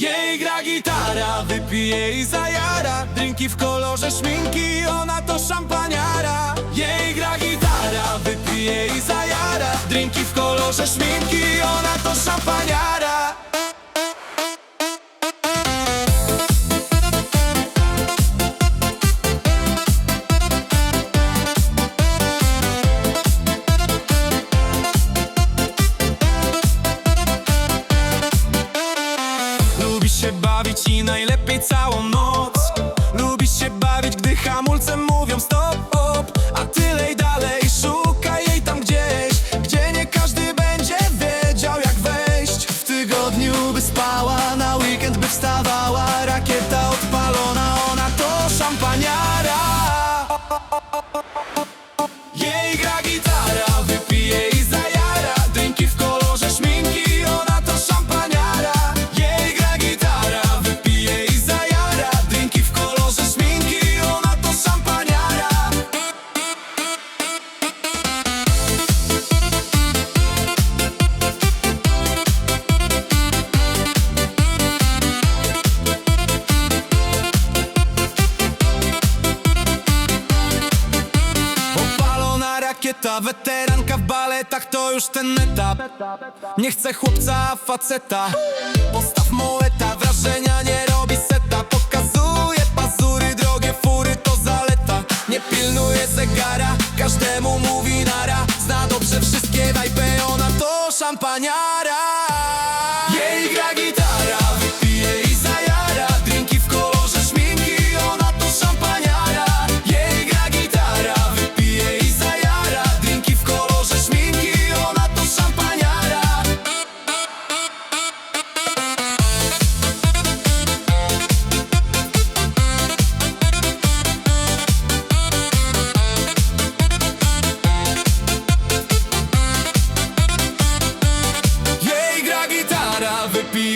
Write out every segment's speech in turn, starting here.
Jej gra gitara, wypije i zajara. Drinki w kolorze szminki, ona to szampaniara. Jej gra gitara, wypije i zajara. Drinki w kolorze szminki, ona to szampaniara się bawić i najlepiej całą noc. Lubi się bawić, gdy hamulcem mówią stop, rakieta, weteranka w baletach to już ten etap. Nie chcę chłopca, faceta. Postaw moeta, wrażenia nie robi seta. Pokazuje pazury, drogie fury to zaleta. Nie pilnuje zegara, każdemu mówi nara. Zna dobrze wszystkie wajpy, ona to szampaniara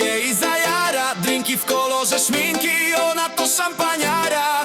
jej zajara. Drinki w kolorze szminki, ona to szampaniara.